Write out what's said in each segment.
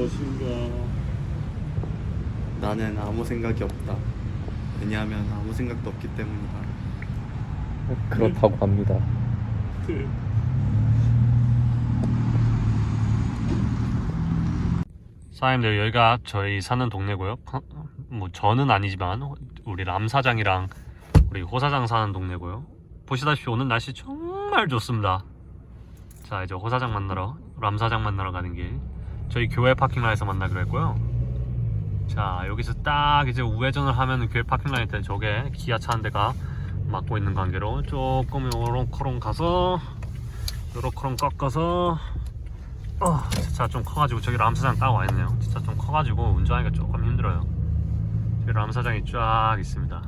무엇인가? 나는 아무 생각이 없다. 왜냐하면 아무 생각도 없기 때문이다. 그렇다고 합니다. 그 사장님들 여기가 저희 사는 동네고요. 뭐 저는 아니지만 우리 람 사장이랑 우리 호 사장 사는 동네고요. 보시다시피 오늘 날씨 정말 좋습니다. 자 이제 호 사장 만나러 람 사장 만나러 가는 길 저희 교회 파킹라인에서 만나기로 했고요. 자 여기서 딱 이제 우회전을 하면 교회 파킹라인 때 저게 기아차 한 대가 막고 있는 관계로 조금 요런코롱 가서 요렇코롱 꺾어서 어, 진짜 좀 커가지고 저기 람사장 딱 와있네요. 진짜 좀 커가지고 운전하기가 조금 힘들어요. 저기 람사장이 쫙 있습니다.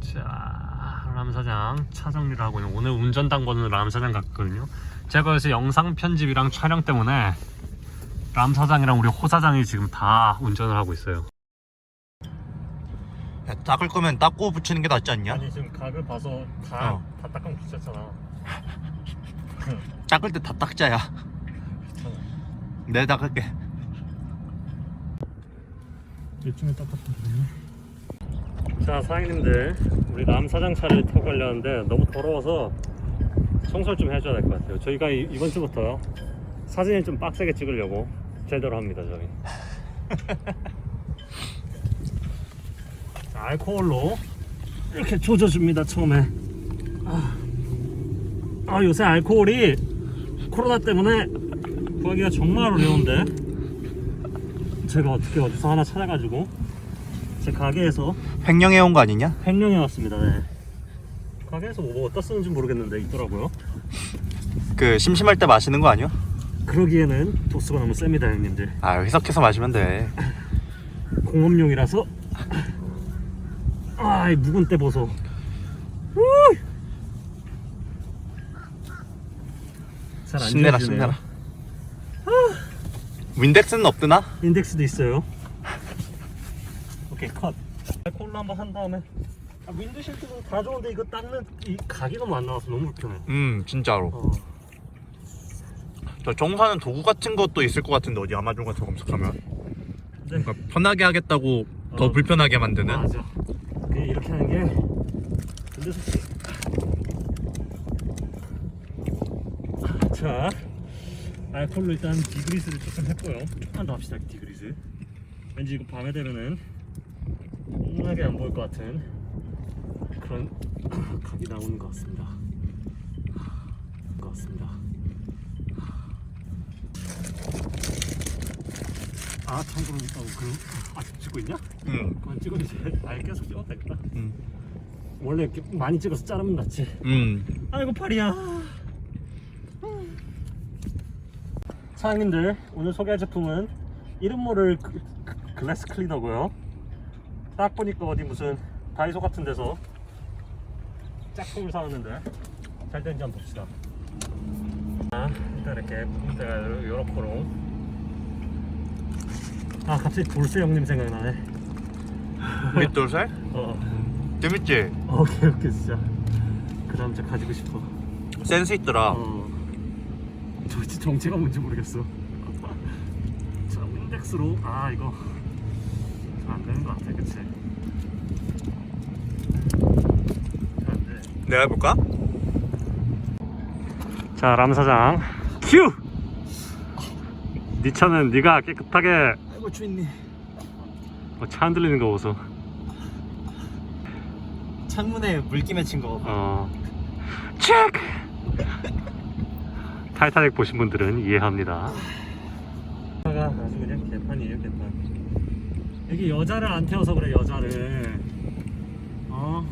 자 람사장 차 정리를 하고 있는 오늘 운전 당번은 람사장 갔거든요. 제가 여기서 영상 편집이랑 촬영 때문에 람 사장이랑 우리 호 사장이 지금 다 운전을 하고 있어요 야, 닦을 거면 닦고 붙이는 게 낫지 않냐? 아니 지금 각을 봐서 다, 어. 다 닦으면 귀찮잖아 닦을 때 다 닦자야. 내 닦을게. 일종에 닦았거든요. 자 사장님들 우리 남 사장 차를 타고 가려는데 너무 더러워서 청소를 좀 해줘야 될 것 같아요. 저희가 이, 이번 주부터요 사진을 좀 빡세게 찍으려고 제대로 합니다 저희. 자, 알코올로 이렇게 조져줍니다 처음에. 아, 아 요새 알코올이 코로나 때문에 구하기가 정말 어려운데. 제가 어떻게 어디서 하나 찾아가지고 제 가게에서 횡령해 온 거 아니냐? 횡령해 왔습니다. 네. 가게에서 뭐 어디다 쓰는지 모르겠는데 있더라고요. 그 심심할 때 마시는 거 아니야? 그러기에는 도수가 너무 셉니다 형님들. 아 희석해서 마시면 돼. 공업용이라서 아이 묵은 때 보소. 잘안 신내라 신내라. 윈덱스는 없드나? 인덱스도 있어요. 오케이 컷. 알콜로 한번 한 다음에 아, 윈드실트도 다 좋은데 이거 닦는 이 각이 너무 안 나와서 너무 불편해. 음 진짜로. 어. 저 정사는 도구 같은 것도 있을 것 같은데 어디 아마존 같은 거 검색하면 네. 뭔가 편하게 하겠다고 더 어. 불편하게 만드는. 맞아. 그냥 이렇게 하는 게 근데 솔직히 자 알콜로 일단 디그리스를 조금 했고요. 조금만 더 합시다 디그리스. 왠지 이거 밤에 되면은 웅하게 안 보일 것 같은 그런 각이 나오는 것 같습니다. 것 같습니다. 아 참고로 어, 그 아직 찍고 있냐? 음. 그만 찍어 이제 아예 계속 되겠다 음. 원래 이렇게 많이 찍어서 자르면 낫지 음. 아이고 팔이야 사장님들 오늘 소개할 제품은 이름 모를 그- 그- 글래스 클리너고요 딱 보니까 어디 무슨 다이소 같은 데서 짝퉁을 사왔는데 잘 되는지 한번 봅시다 자 일단 이렇게 부분대가 요렇게로 아 갑자기 돌쇠 형님 생각나네. 밑돌살? 어. 재밌지? 오케이 오케이 진짜. 그 진짜 가지고 싶어. 센스 있더라. 어. 도대체 정체가 뭔지 모르겠어. 자 인덱스로. 아 이거. 잘안 되는 것 같아 그치? 내가 해볼까? 자 람사장. 큐! 네 차는 네가 깨끗하게 고 주인님. 뭐차 흔들리는 거 보소. 창문에 물기 맺힌 거. 어. 체크! 타이타닉 보신 분들은 이해합니다. 차가 아주 그냥 개판이에요 개판. 여기 여자를 안 태워서 그래 여자를. 어?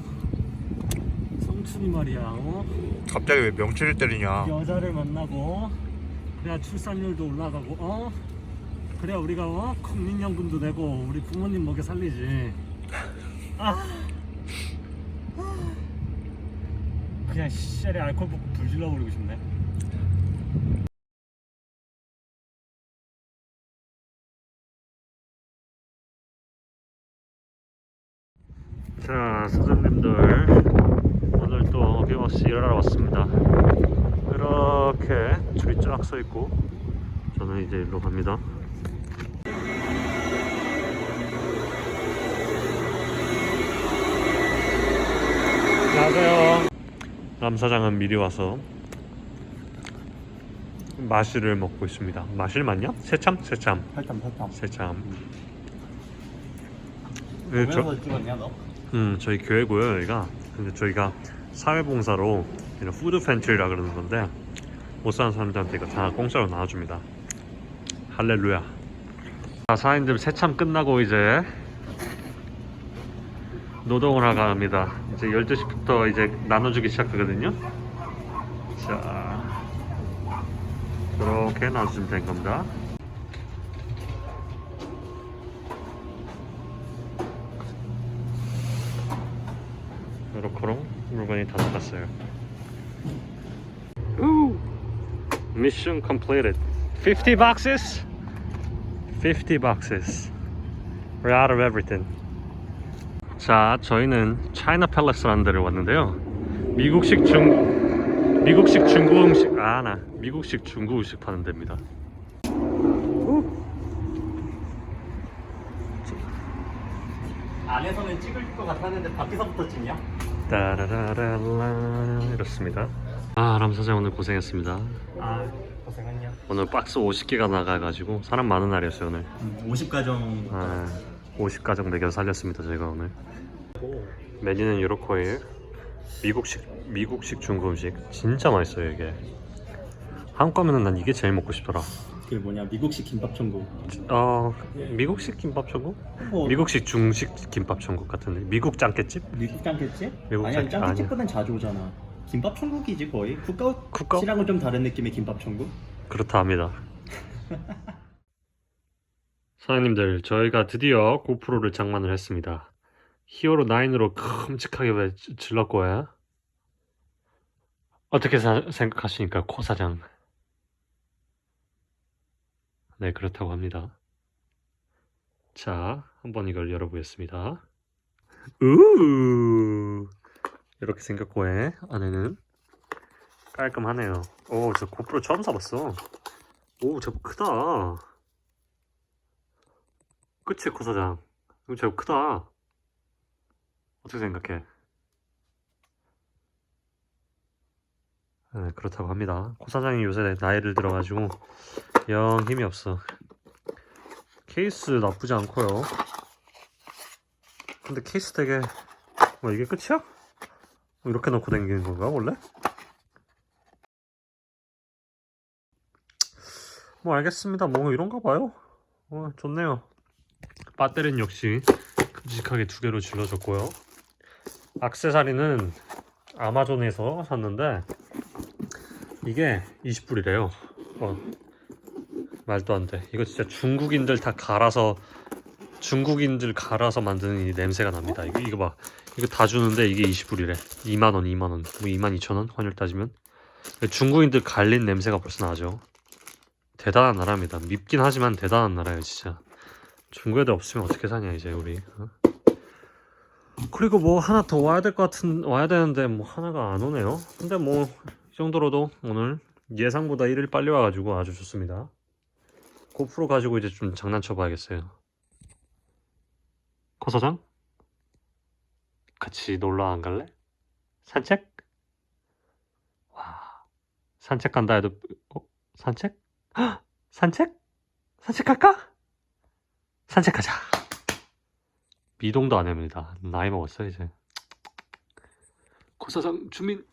성춘이 말이야 어? 갑자기 왜 명치를 때리냐? 여자를 만나고 그래야 출산율도 올라가고 어 그래야 우리가 어? 국민연금도 내고 우리 부모님 먹여 살리지. 아. 그냥 시절에 알코올 붓고 불질러 버리고 싶네. 자 사장님들. 오늘 또 어김없이 일하러 왔습니다. 이렇게 줄이 쫙 서 있고 저는 이제 일로 갑니다 안녕하세요. 람사장은 미리 와서 마실을 먹고 있습니다. 마실 맞냐? 새참? 새참. 살짝 살짝. 새참. 네, 저, 찍었냐 너? 음, 저희 교회고요, 여기가. 근데 저희가 사회봉사로 이런 푸드 팬트리라 그러는 건데 못 사는 사람들한테 이거 다 공짜로 나눠줍니다. 할렐루야. 자, 사인들 새참 끝나고 이제 노동을 하러 갑니다. 이제 12시부터 이제 나눠주기 시작하거든요. 자, 그렇게 나눠주면 된 겁니다. 요렇게로 물건이 다 나갔어요. 우! Mission completed. 50 boxes? 50 boxes. We're out of everything. 자, 저희는 차이나 팰레스라는 데를 왔는데요. 미국식 중 미국식 중국 음식 아, 나 미국식 중국 음식 파는 데입니다. 안에서는 찍을 것 같았는데 밖에서부터 찍냐? 따라라라라 이렇습니다. 아, 람 사장 오늘 고생했습니다. 아 고생했냐? 오늘 박스 50개가 나가가지고 사람 많은 날이었어요 오늘. 50가정. 아, 50가정 먹여 살렸습니다 저희가 오늘. 메뉴는 요렇게예요. 미국식 미국식 중국 음식 진짜 맛있어요 이게. 한국 가면은 난 이게 제일 먹고 싶더라. 그 뭐냐 미국식 김밥 천국. 어 미국식 김밥 천국? 뭐 미국식 중식 김밥 천국 같은데 미국 짱깨집? 미국 짱겠지? 미국 아니야 짱- 짱깨집보단 자주 오잖아. 김밥 천국이지 거의. 국가 국가 시랑은 좀 다른 느낌의 김밥 천국. 그렇다 합니다. 사장님들 저희가 드디어 고프로를 장만을 했습니다. 히어로 9으로 큼직하게 왜 질- 질렀고 해? 어떻게 사- 생각하십니까 코 사장? 네 그렇다고 합니다. 자 한번 이걸 열어보겠습니다. 우 이렇게 생겼고 해 안에는 깔끔하네요. 오, 저 고프로 처음 사봤어. 오, 제법 크다. 그치, 고사장. 이거 제법 크다. 어떻게 생각해? 네, 그렇다고 합니다. 고사장이 요새 나이를 들어가지고 영 힘이 없어. 케이스 나쁘지 않고요. 근데 케이스 되게 뭐 이게 끝이야? 뭐 이렇게 넣고 다니는 건가 원래? 뭐 알겠습니다. 뭐 이런가 봐요. 어, 좋네요. 배터리는 역시 큼직하게 두 개로 질러줬고요. 악세사리는 아마존에서 샀는데 이게 20불이래요. 어, 말도 안 돼. 이거 진짜 중국인들 다 갈아서 중국인들 갈아서 만드는 이 냄새가 납니다. 이거 이거 봐. 이거 다 주는데 이게 20불이래. 2만 원, 2만 원, 뭐 2만 2천 원 환율 따지면 중국인들 갈린 냄새가 벌써 나죠. 대단한 나라입니다. 밉긴 하지만 대단한 나라예요, 진짜. 중국 애들 없으면 어떻게 사냐 이제 우리. 어? 그리고 뭐 하나 더 와야 될 것 같은 와야 되는데 뭐 하나가 안 오네요. 근데 뭐 이 정도로도 오늘 예상보다 일을 빨리 와가지고 아주 좋습니다. 고프로 가지고 이제 좀 장난쳐 봐야겠어요. 코 사장? 같이 놀러 안 갈래? 산책? 와 산책 간다 해도 어? 산책? 헉! 산책? 산책할까? 산책하자. 미동도 안 합니다. 나이 먹었어 이제. 고사장 주민.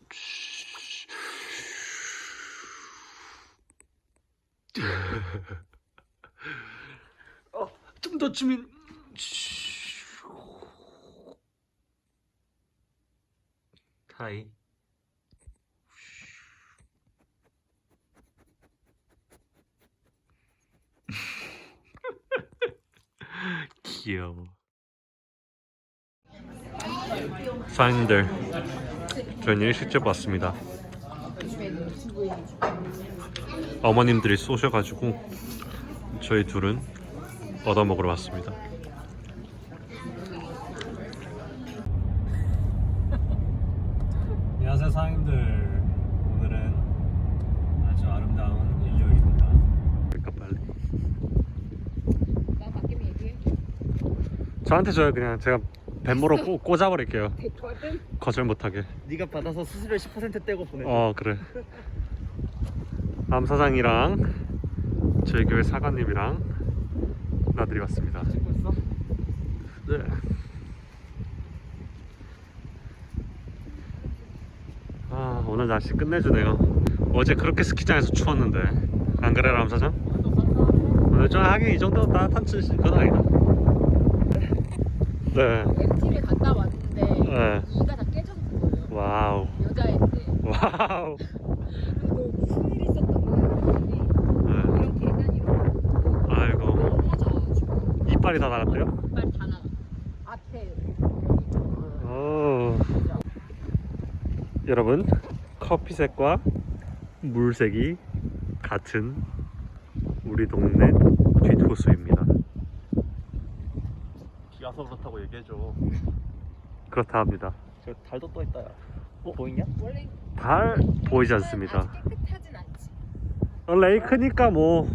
어, 좀 더 주민. 하이. 귀여워. 사장님들, 저희는 일식집 왔습니다. 어머님들이 쏘셔가지고 저희 둘은 얻어 먹으러 왔습니다. 안녕하세요 사장님들. 오늘은 아주 아름다운 일요일입니다. 그러니까 빨리. 나 얘기해. 저한테 줘요 그냥 제가 뱃모로 꽂- 꽂아버릴게요. 거절 못하게. 네가 받아서 수수료 10% 떼고 보내. 어 그래. 남 사장이랑 저희 교회 사관님이랑 나들이 왔습니다. 찍고 있어? 네. 아 오늘 날씨 끝내주네요. 어제 그렇게 스키장에서 추웠는데 안 그래 람 사장? 오늘 좀 하긴 이 정도 따뜻한 건 아니다. 네. MT를 갔다 왔는데 네. 이가 다 깨졌는 거예요. 와우. 여자애인데. 와우. 그리고 무슨 일이 있었던 거예요. 네. 이런 계단이로 아이고 넘어져가지고 이빨이 다 나갔대요? 빨리 다 나가. 앞에 오. 여러분 커피색과 물색이 같은 우리 동네 쥐토수입니다. 비 와서 그렇다고 얘기해줘. 그렇다 합니다. 저 달도 떠 있다. 야. 어? 보이냐? 원래 달 보이지 않습니다. 아주 깨끗하진 않지. 어, 레이크니까 뭐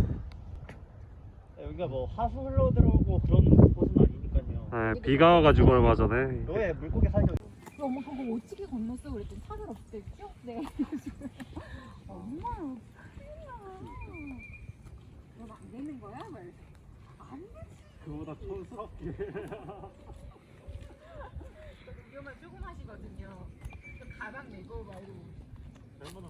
여기가 뭐 하수 흘러 들어오고 그런 곳은 아니니까요. 에, 비가 와가지고 얼마 전에 왜 물고기 살려? 엄마 그거 어떻게 건넜어 그랬더니 차를 없댔죠? 네. 엄마 큰일이야. 너안 되는 거야? 막 이래서 안 되지. 그보다 촌스럽게 위험을 조금 하시거든요. 좀 가방 메고 막 이러고. 얼마나